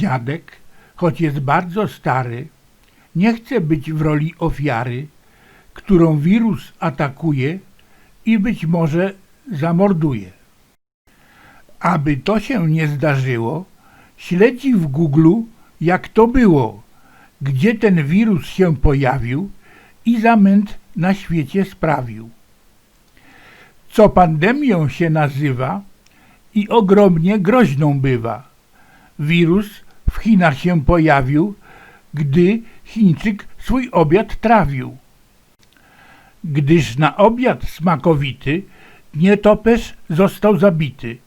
dziadek, choć jest bardzo stary, nie chce być w roli ofiary, którą wirus atakuje i być może zamorduje. Aby to się nie zdarzyło, śledzi w Google, jak to było, gdzie ten wirus się pojawił i zamęt na świecie sprawił. Co pandemią się nazywa i ogromnie groźną bywa. Wirus w Chinach się pojawił, gdy Chińczyk swój obiad trawił. Gdyż na obiad smakowity nietoperz został zabity.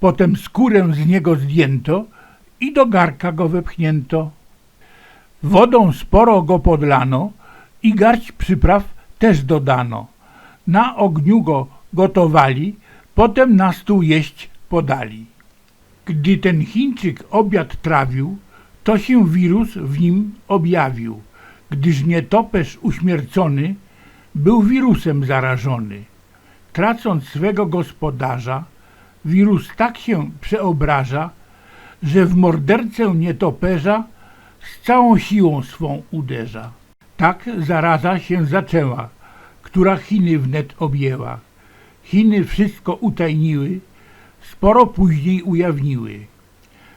Potem skórę z niego zdjęto i do garka go wepchnięto. Wodą sporo go podlano i garść przypraw też dodano. Na ogniu go gotowali, potem na stół jeść podali. Gdy ten Chińczyk obiad trawił, to się wirus w nim objawił, gdyż nietoperz uśmiercony był wirusem zarażony. Tracąc swego gospodarza, wirus tak się przeobraża, że w mordercę nietoperza z całą siłą swą uderza. Tak zaraza się zaczęła, która Chiny wnet objęła. Chiny wszystko utajniły, sporo później ujawniły.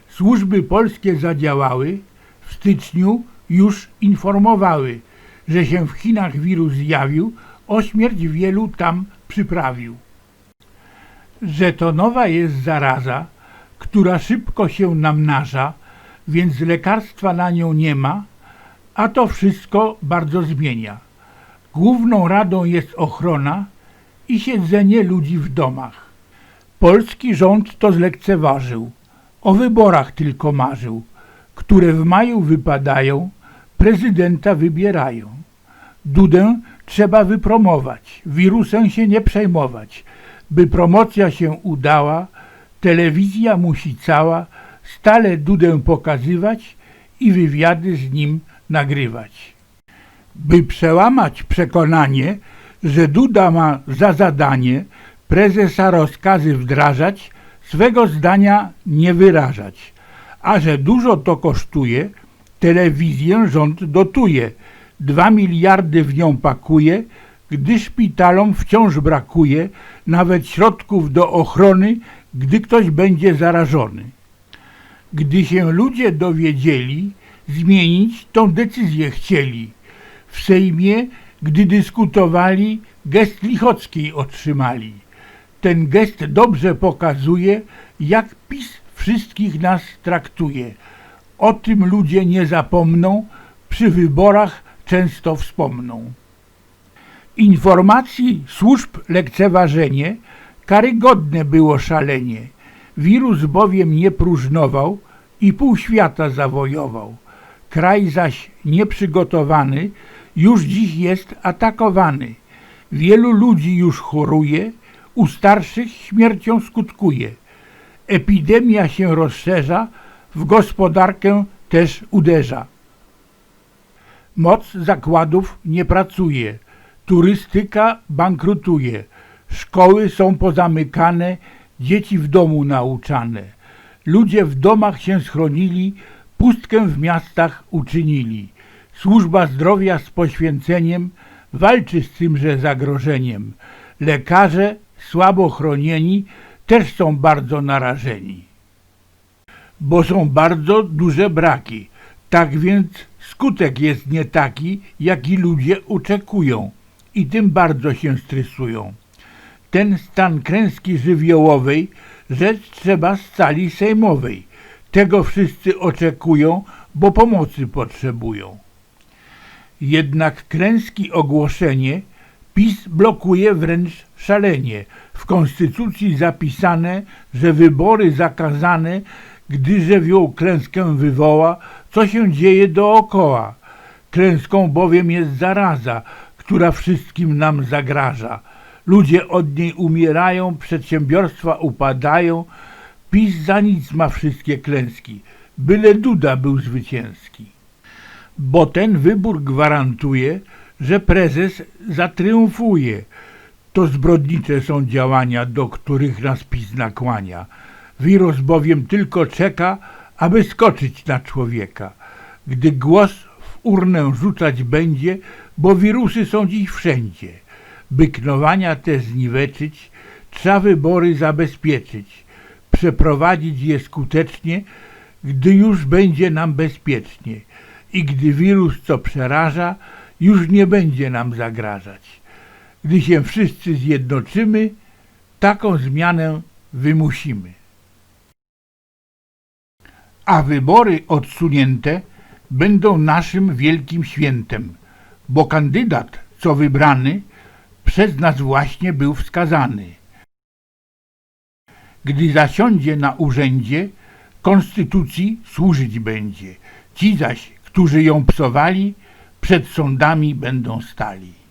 Służby polskie zadziałały, w styczniu już informowały, że się w Chinach wirus zjawił, o śmierć wielu tam przyprawił. Że to nowa jest zaraza, która szybko się namnaża, więc lekarstwa na nią nie ma, a to wszystko bardzo zmienia. Główną radą jest ochrona i siedzenie ludzi w domach. Polski rząd to zlekceważył, o wyborach tylko marzył, które w maju wypadają, prezydenta wybierają. Dudę trzeba wypromować, wirusem się nie przejmować. By promocja się udała, telewizja musi cała stale Dudę pokazywać i wywiady z nim nagrywać. By przełamać przekonanie, że Duda ma za zadanie prezesa rozkazy wdrażać, swego zdania nie wyrażać, a że dużo to kosztuje, telewizję rząd dotuje, dwa miliardy w nią pakuje, gdy szpitalom wciąż brakuje nawet środków do ochrony, gdy ktoś będzie zarażony. Gdy się ludzie dowiedzieli, zmienić tą decyzję chcieli. W Sejmie, gdy dyskutowali, gest Lichockiej otrzymali. Ten gest dobrze pokazuje, jak PiS wszystkich nas traktuje. O tym ludzie nie zapomną, przy wyborach często wspomną. Informacji służb lekceważenie karygodne było szalenie. Wirus bowiem nie próżnował i pół świata zawojował. Kraj zaś nieprzygotowany już dziś jest atakowany. Wielu ludzi już choruje, u starszych śmiercią skutkuje. Epidemia się rozszerza, w gospodarkę też uderza. Moc zakładów nie pracuje, turystyka bankrutuje, szkoły są pozamykane, dzieci w domu nauczane. Ludzie w domach się schronili, pustkę w miastach uczynili. Służba zdrowia z poświęceniem walczy z tymże zagrożeniem. Lekarze słabo chronieni też są bardzo narażeni. Bo są bardzo duże braki. Tak więc skutek jest nie taki, jaki ludzie oczekują i tym bardzo się stresują. Ten stan klęski żywiołowej rzecz trzeba z sali sejmowej. Tego wszyscy oczekują, bo pomocy potrzebują. Jednak klęski ogłoszenie PiS blokuje wręcz szalenie. W konstytucji zapisane, że wybory zakazane, gdy żywioł klęskę wywoła, co się dzieje dookoła. Klęską bowiem jest zaraza, która wszystkim nam zagraża. Ludzie od niej umierają, przedsiębiorstwa upadają, PiS za nic ma wszystkie klęski, byle Duda był zwycięski. Bo ten wybór gwarantuje, że prezes zatriumfuje. To zbrodnicze są działania, do których nas PiS nakłania. Wirus bowiem tylko czeka, aby skoczyć na człowieka, gdy głos w urnę rzucać będzie, bo wirusy są dziś wszędzie. By knowania te zniweczyć, trzeba wybory zabezpieczyć, przeprowadzić je skutecznie, gdy już będzie nam bezpiecznie i gdy wirus, co przeraża, już nie będzie nam zagrażać. Gdy się wszyscy zjednoczymy, taką zmianę wymusimy. A wybory odsunięte będą naszym wielkim świętem, bo kandydat, co wybrany, przez nas właśnie był wskazany. Gdy zasiądzie na urzędzie, konstytucji służyć będzie. Ci zaś, którzy ją psowali, przed sądami będą stali.